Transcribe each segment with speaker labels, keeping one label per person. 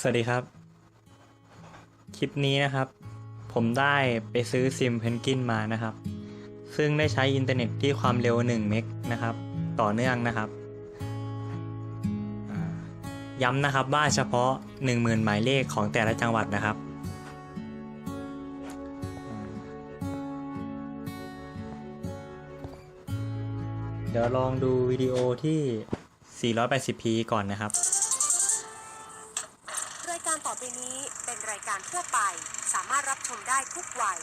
Speaker 1: สวัสดีครับ คลิปนี้นะครับ ผมได้ไปซื้อซิมเพนกินมานะครับ ซึ่งได้ใช้อินเทอร์เน็ตที่ความเร็ว 1 เมกนะครับ ต่อเนื่องนะครับย้ำนะครับว่าเฉพาะ 10,000 หมายเลขของแต่ละจังหวัดนะครับ เดี๋ยวลองดูวิดีโอที่ 480p ก่อนนะครับ
Speaker 2: นี้เป็นรายการทั่วไป สามารถรับชมได้ทุกวัย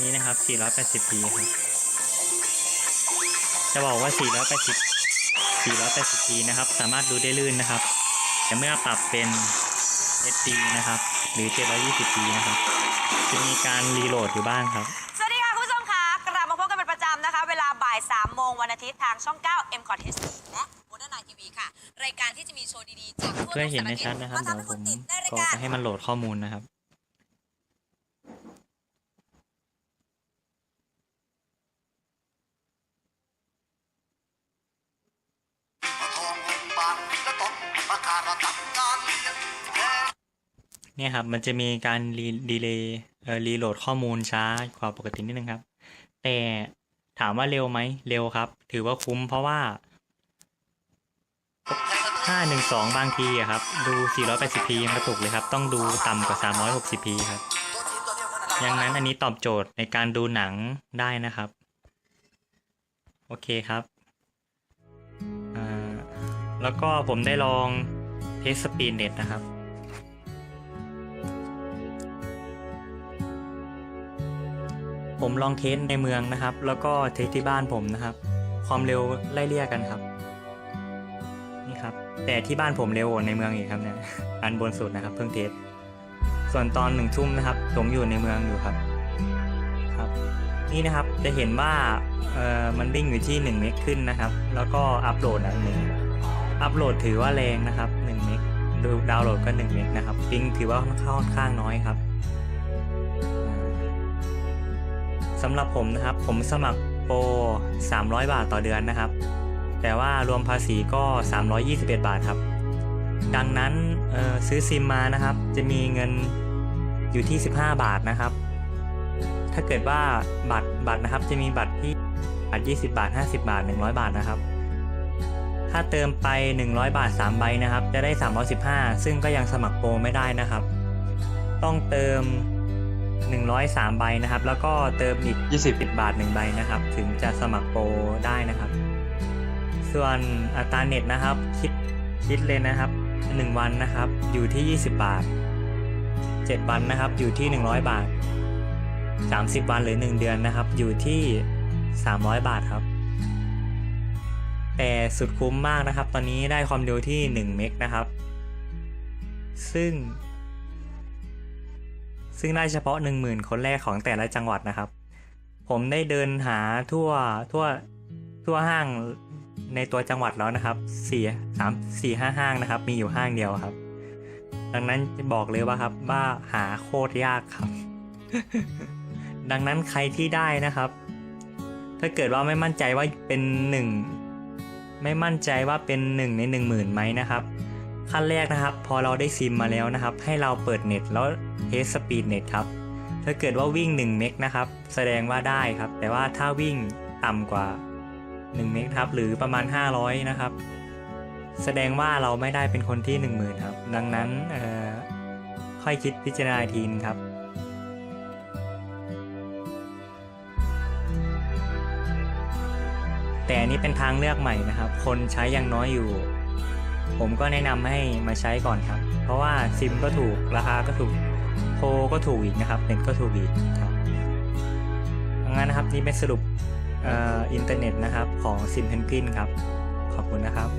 Speaker 1: นี่นะครับ 480p ครับ จะบอกว่า 480 480p นะครับ สามารถดูได้ลื่นนะครับ แต่เมื่อปรับเป็น HD นะครับ หรือ 720p นะครับ จะมีการรีโหลดอยู่บ้างครับ
Speaker 3: สวัสดีค่ะ คุณผู้ชมค่ะ กลับมาพบกันเป็นประจำนะคะ เวลาบ่าย3โมงวันอาทิตย์ทางช่อง 9 m c o t h d และ
Speaker 2: โมเดิร์นไนทีวีค่ะ รายการที่จะมีโชว์ดีๆจากทั่ว
Speaker 1: เพื่อ
Speaker 2: ทุ
Speaker 1: ให้
Speaker 2: ก
Speaker 1: เห็น
Speaker 2: สาร
Speaker 1: ได้
Speaker 2: ทิศ
Speaker 1: ชัดนะครับ
Speaker 2: มา
Speaker 1: เดี๋ยว
Speaker 2: ทำให้
Speaker 1: ผ
Speaker 2: คุณ
Speaker 1: ม
Speaker 2: ติดในราย
Speaker 1: ก็
Speaker 2: การ
Speaker 1: ให้มันโหลดข้อมูลนะครับ
Speaker 4: ทององค์บางและต้องประกาศตัดการเรียนแค่
Speaker 1: เนี่ยครับ มันจะมีการรีดีเลย์เอ่อรีโหลดข้อมูลช้ากว่าปกตินิดนึงครับ แต่ถามว่าเร็วไหมเร็วครับ ถือว่าคุ้มเพราะว่า 512 บางทีอะครับ ดู 480p ยังกระตุกเลยครับ ต้องดูต่ำกว่า 360p ครับ
Speaker 4: ตัวทีมตัวเดียวกัน
Speaker 1: ดังนั้นอันนี้ตอบโจทย์ในการดูหนังได้นะครับ โอเคครับแล้วก็ผมได้ลองเทสสปีดเน็ตนะครับ ผมลองเทสในเมืองนะครับ แล้วก็เทสที่บ้านผมนะครับ ความเร็วไล่เลี่ยกันครับ นี่ครับ แต่ที่บ้านผมเร็วกว่าในเมืองอีกครับเนี่ยอันบนสุดนะครับ เพิ่งเทสส่วนตอนหนึ่งทุ่มนะครับผมอยู่ในเมืองอยู่ครับครับ นี่นะครับจะเห็นว่าเอ่อมันวิ่งอยู่ที่1เมกขึ้นนะครับ แล้วก็อัปโหลดอะหนึ่งอัปโหลดถือว่าแรงนะครับ1เมกดูดาวน์โหลดก็1เมกนะครับปิงถือว่าค่อนข้างน้อยครับำหรับผมนะครับ ผมสมัครโปร 300 บาทต่อเดือนนะครับ แต่ว่ารวมภาษีก็ 321 บาทครับ ดังนั้นซื้อซิมมานะครับ จะมีเงินอยู่ที่ 15 บาทนะครับ ถ้าเกิดว่าบัตรบัตรนะครับ จะมีบัตรที่บัตร20 บาท 50 บาท 100 บาทนะครับ ถ้าเติมไป 100 บาท 3 ใบนะครับ จะได้ 315 ซึ่งก็ยังสมัครโปรไม่ได้นะครับ ต้องเติม 103 ใบนะครับ แล้วก็เติมอีก 20 บาท 1 ใบนะครับ ถึงจะสมัครโปรได้นะครับ ส่วนอัตราเน็ตนะครับ คิดคิดเลยนะครับ 1 วันนะครับ อยู่ที่ 20 บาท 7 วันนะครับ อยู่ที่ 100 บาท 30 วันหรือ 1 เดือนนะครับ อยู่ที่ 300 บาทครับ แต่สุดคุ้มมากนะครับ ตอนนี้ได้ความเร็วที่ 1 เมกนะครับ ซึ่ง ซึ่งได้เฉพาะ 10,000 คนแรกของแต่ละจังหวัดนะครับ ผมได้เดินหาทั่วทั่วทั่วห้างในตัวจังหวัดแล้วนะครับสี่สามสี่ห้าห้างนะครับ มีอยู่ห้างเดียวครับ ดังนั้นจะบอกเลยว่าครับว่าหาโคตรยากครับ ดังนั้นใครที่ได้นะครับ ถ้าเกิดว่าไม่มั่นใจว่าเป็นหนึ่งไม่มั่นใจว่าเป็นหนึ่งในหนึ่งหมื่นไหมนะครับ ขั้นแรกนะครับ พอเราได้ซิมมาแล้วนะครับ ให้เราเปิดเน็ตแล้วเทสสปีดเน็ตครับถ้าเกิดว่าวิ่ง 1 เมกนะครับ แสดงว่าได้ครับ แต่ว่าถ้าวิ่งต่ำกว่า 1 เมกครับ หรือประมาณ 500 นะครับ แสดงว่าเราไม่ได้เป็นคนที่ 10,000 ครับ ดังนั้นค่อยคิดพิจารณาทีนครับแต่อันนี้เป็นทางเลือกใหม่นะครับ คนใช้ยังน้อยอยู่ ผมก็แนะนำให้มาใช้ก่อนครับ เพราะว่าซิมก็ถูกราคาก็ถูกโทรก็ถูกอีกนะครับเน็ตก็ถูกอีกครับงั้นนะครับนี่เป็นสรุปอ,อ,อินเทอร์เน็ตนะครับของซิมเพนกวินครับ ขอบคุณนะครับ